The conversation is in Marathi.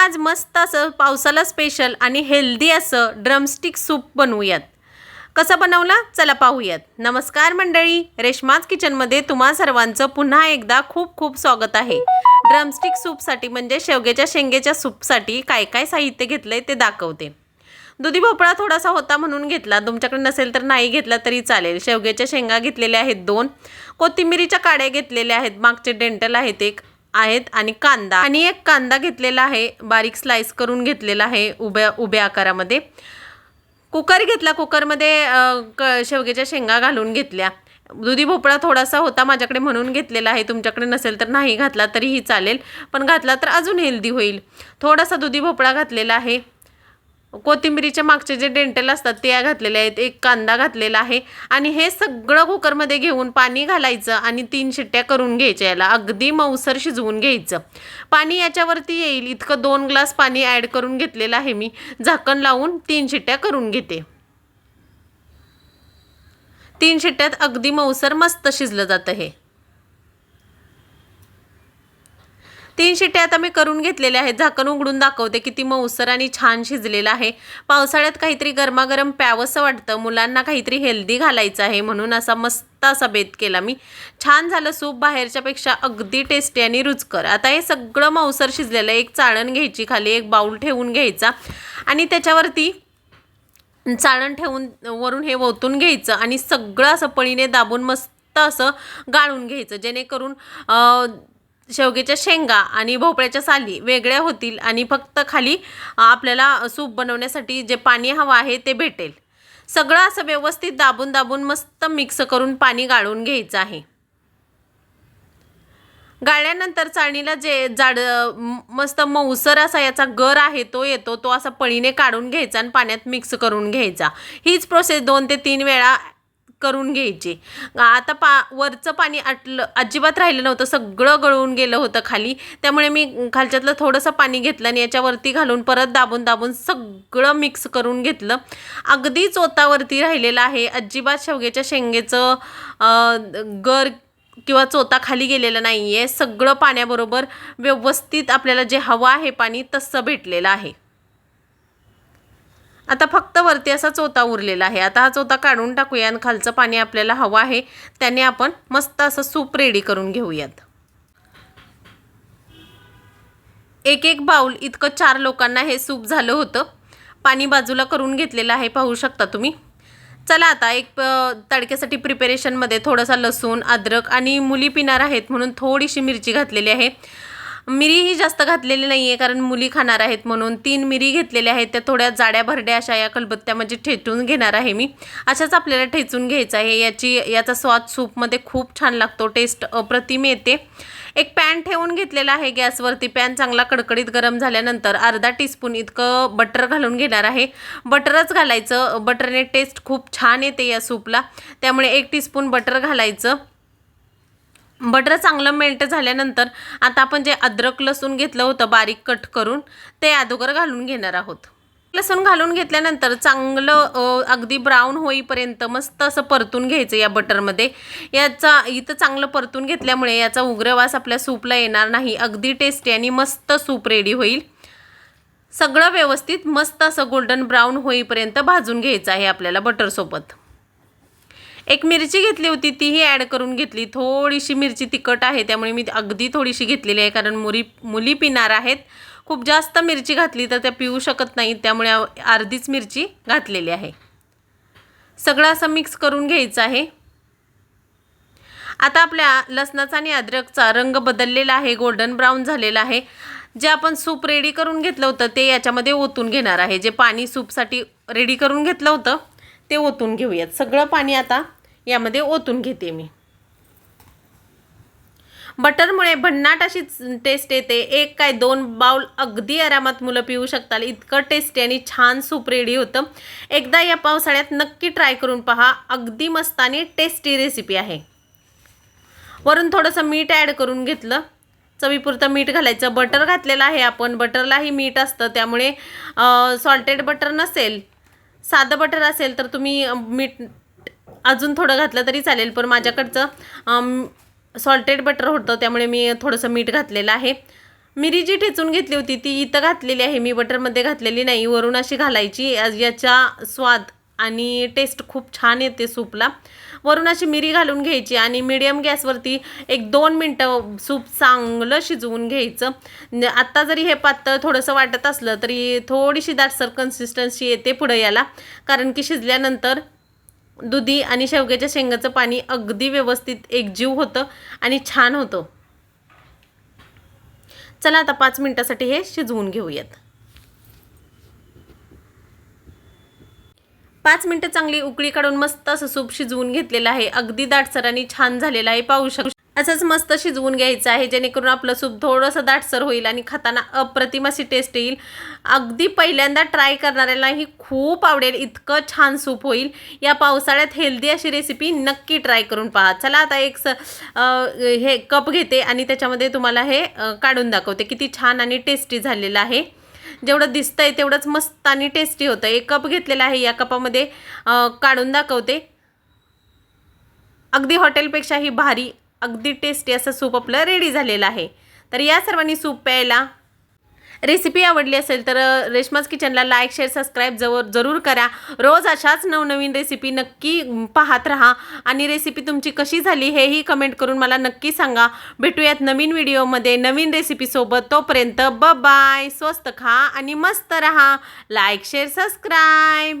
आज मस्त असं पावसाला स्पेशल आणि हेल्दी असं ड्रमस्टिक सूप बनवूयात. कसं बनवलं? चला पाहूयात. नमस्कार मंडळी रेशमाज किचनमध्ये तुम्हा सर्वांचं पुन्हा एकदा खूप खूप स्वागत आहे. ड्रमस्टिक सूपसाठी म्हणजे शेवग्याच्या शेंगेच्या सूपसाठी काय काय साहित्य घेतलं आहे ते दाखवते. दुधी भोपळा थोडासा होता म्हणून घेतला. तुमच्याकडे नसेल तर नाही घेतला तरी चालेल. शेवग्याच्या शेंगा घेतलेल्या आहेत दोन. कोथिंबिरीच्या काड्या घेतलेल्या आहेत. मागचे डेंटल आहेत एक. आहेत आणि कांदा. आणि एक कांदा घेतलेला आहे बारीक स्लाइस करून घेतलेला आहे उभ्या उभ्या आकारामध्ये. कुकर घेतला कुकरमध्ये क शेवग्याच्या शेंगा घालून घेतल्या. दुधी भोपळा थोडासा होता माझ्याकडे म्हणून घेतलेला आहे. तुमच्याकडे नसेल तर नाही घातला तरीही चालेल पण घातला तर अजून हेल्दी होईल. थोडासा दुधी भोपळा घातलेला आहे. कोथिंबिरीच्या मागचे जे डेंटल असतात ते घातलेले आहेत. एक कांदा घातलेला आहे. आणि हे सगळं कुकरमध्ये घेऊन पाणी घालायचं आणि तीन शिट्ट्या करून घ्यायच्या याला. अगदी मऊसर शिजवून घ्यायचं. पाणी याच्यावरती येईल. इतकं दोन ग्लास पाणी ॲड करून घेतलेलं आहे मी. झाकण लावून तीन शिट्ट्या करून घेते. तीन शिट्ट्यात अगदी मऊसर मस्त शिजलं जातं हे. तीन शिट्ट्या आता मी करून घेतलेल्या आहेत. झाकण उघडून दाखवते किती मऊसर आणि छान शिजलेलं आहे. पावसाळ्यात काहीतरी गरमागरम प्यावंसं वाटतं. मुलांना काहीतरी हेल्दी घालायचं आहे म्हणून असा मस्त असा बेत केला मी. छान झालं सूप बाहेरच्यापेक्षा अगदी टेस्टी आणि रुचकर. आता हे सगळं मऊसर शिजलेलं आहे. एक चाळण घ्यायची खाली एक बाऊल ठेवून घ्यायचा आणि त्याच्यावरती चाळण ठेवून वरून हे ओतून घ्यायचं आणि सगळं असं पळीने दाबून मस्त असं गाळून घ्यायचं. जेणेकरून शेवग्याच्या शेंगा आणि भोपळ्याच्या साली वेगळ्या होतील आणि फक्त खाली आपल्याला सूप बनवण्यासाठी जे पाणी हवं आहे ते भेटेल. सगळं असं व्यवस्थित दाबून दाबून मस्त मिक्स करून पाणी गाळून घ्यायचं आहे. गाळल्यानंतर चाळणीला जे जाड मस्त मऊसर असा याचा गर आहे तो येतो तो असा पळीने काढून घ्यायचा आणि पाण्यात मिक्स करून घ्यायचा. हीच प्रोसेस दोन ते तीन वेळा करून घ्यायचे. आता पा वरचं पाणी आटलं अजिबात राहिलं नव्हतं सगळं गळून गेलं होतं खाली. त्यामुळे मी खालच्यातलं थोडंसं पाणी घेतलं आणि याच्यावरती घालून परत दाबून दाबून सगळं मिक्स करून घेतलं. अगदी चोतावरती राहिलेलं आहे. अजिबात शेवग्याच्या शेंगेचं गर किंवा चोता खाली गेलेला नाही आहे सगळं पाण्याबरोबर व्यवस्थित आपल्याला जे हवं आहे पाणी तसं भेटलेलं आहे. आता फक्त वरती असा चोथा उरलेला आहे. आता हा चोथा काढून टाकूया आणि खालचं पाणी आपल्याला हवं आहे त्याने आपण मस्त असं सूप रेडी करून घेऊयात. एक एक बाऊल इतकं चार लोकांना हे सूप झालं होतं. पाणी बाजूला करून घेतलेलं आहे पाहू शकता तुम्ही. चला आता एक तडक्यासाठी प्रिपेरेशनमध्ये थोडासा लसूण अद्रक आणि मुली पिणार आहेत म्हणून थोडीशी मिरची घातलेली आहे. मिरीही जास्त घातलेली नाही आहे कारण मुली खाणार आहेत म्हणून. तीन मिरी घेतलेल्या आहेत त्या थोड्या जाड्या भरड्या अशा या कलबत्त्यामध्ये म्हणजे ठेचून घेणार आहे मी. अशाच आपल्याला ठेचून घ्यायचं आहे. याची याचा स्वाद सूपमध्ये खूप छान लागतो टेस्ट अप्रतिम येते. एक पॅन ठेवून घेतलेला आहे गॅसवरती. पॅन चांगला कडकडीत गरम झाल्यानंतर अर्धा टीस्पून इतकं बटर घालून घेणार आहे. बटरच घालायचं. बटरने टेस्ट खूप छान येते या सूपला. त्यामुळे एक टीस्पून बटर घालायचं. बटर चांगलं मेल्ट झाल्यानंतर आता आपण जे अद्रक लसूण घेतलं होतं बारीक कट करून ते अगोदर घालून घेणार आहोत. लसूण घालून घेतल्यानंतर चांगलं अगदी ब्राऊन होईपर्यंत मस्त असं परतून घ्यायचं या बटरमध्ये. याचा इथं चांगलं परतून घेतल्यामुळे याचा उग्रवास आपल्या सूपला येणार नाही. अगदी टेस्टी आणि मस्त सूप रेडी होईल. सगळं व्यवस्थित मस्त असं गोल्डन ब्राऊन होईपर्यंत भाजून घ्यायचं आहे आपल्याला बटरसोबत एक मिरची घेतली होती तीही ॲड करून घेतली. थोडीशी मिरची तिखट आहे त्यामुळे मी अगदी थोडीशी घेतलेली आहे कारण मुली मुली पिणार आहेत. खूप जास्त मिरची घातली तर त्या पिऊ शकत नाहीत त्यामुळे अर्धीच मिरची घातलेली आहे. सगळं असं मिक्स करून घ्यायचं आहे. आता आपल्या लसणाचा आणि अद्रकचा रंग बदललेला आहे गोल्डन ब्राऊन झालेला आहे. जे आपण सूप रेडी करून घेतलं होतं ते याच्यामध्ये ओतून घेणार आहे. जे पाणी सूपसाठी रेडी करून घेतलं होतं ते ओतून घेऊयात. सगळं पाणी आता यामध्ये ओतून घेते मी. बटरमुळे भन्नाट अशी टेस्ट येते. एक काय दोन बाउल अगदी आरामात मुलं पिऊ शकतात. इतकं टेस्टी आणि छान सूप रेडी होतं. एकदा या पावसाळ्यात नक्की ट्राय करून पहा. अगदी मस्त आणि टेस्टी रेसिपी आहे. वरून थोडंसं मीठ ॲड करून घेतलं. चवीपुरतं मीठ घालायचं. बटर घातलेलं आहे आपण. बटरलाही मीठ असतं. त्यामुळे सॉल्टेड बटर नसेल साधं बटर असेल तर तुम्ही मीठ अजून थोडं घातलं तरी चालेल. पण माझ्याकडचं सॉल्टेड बटर होतं त्यामुळे मी थोडंसं मीठ घातलेलं आहे. मिरी जी ठेचून घेतली होती ती इथं घातलेली आहे. मी बटरमध्ये घातलेली नाही. वरून अशी घालायची. याचा स्वाद आणि टेस्ट खूप छान येते सूपला. वरून अशी मिरी घालून घ्यायची आणि मिडियम गॅसवरती एक दोन मिनटं सूप चांगलं शिजवून घ्यायचं. आत्ता जरी हे पातळ थोडंसं वाटत असलं तरी थोडीशी दाटसर कन्सिस्टन्सी येते पुढं याला. कारण की शिजल्यानंतर दुधी आणि शेवग्याच्या शेंगाचं पाणी अगदी व्यवस्थित एकजीव होतं आणि छान होतं. चला आता पाच मिनटासाठी हे शिजवून घेऊयात. पाच मिनटं चांगली उकळी काढून मस्त असं सूप शिजवून घेतलेलं आहे. अगदी दाटसरांनी छान झालेलं आहे पाहू शकतो. असंच मस्त शिजवून घ्यायचं आहे जेणेकरून आपलं सूप थोडंसं दाटसर होईल आणि खाताना अप्रतिम अशी टेस्ट येईल. अगदी पहिल्यांदा ट्राय करणाऱ्यालाही खूप आवडेल इतकं छान सूप होईल. या पावसाळ्यात हेल्दी अशी रेसिपी नक्की ट्राय करून पहा. चला आता एक स हे कप घेते आणि त्याच्यामध्ये तुम्हाला हे काढून दाखवते. किती छान आणि टेस्टी झालेलं आहे. जेवढं दिसतंय तेवढंच मस्त आणि टेस्टी होतं. एक कप घेतलेला आहे या कपामध्ये काढून दाखवते. अगदी हॉटेलपेक्षाही भारी अगदी टेस्टी असं सूप आपलं रेडी झालेलं आहे. तर या सर्वांनी सूप प्यायला रेसिपी आवडली असेल तर अ, किचनला लाईक शेअर सबस्क्राईब जवळ जरूर करा. रोज अशाच नवनवीन रेसिपी नक्की पाहत राहा. आणि रेसिपी तुमची कशी झाली हेही कमेंट करून मला नक्की सांगा. भेटूयात नवीन व्हिडिओमध्ये नवीन रेसिपीसोबत तोपर्यंत ब बाय स्वस्त खा आणि मस्त रहा. Like share subscribe